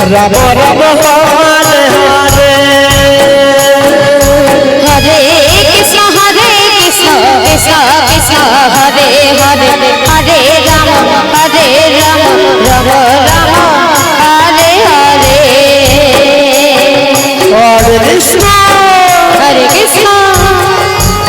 Ram Ram Hare Hare Hare Krishna Hare Krishna Krishna Krishna Hare Hare Hare Ram Hare Ram Ram Ram Hare Hare. Hare Krishna Hare Krishna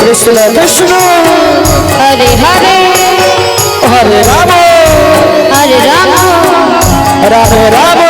Krishna Krishna. Hare Hare Hare Ram. Hare Ram. Ram Ram.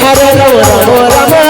Hare Ram Ram.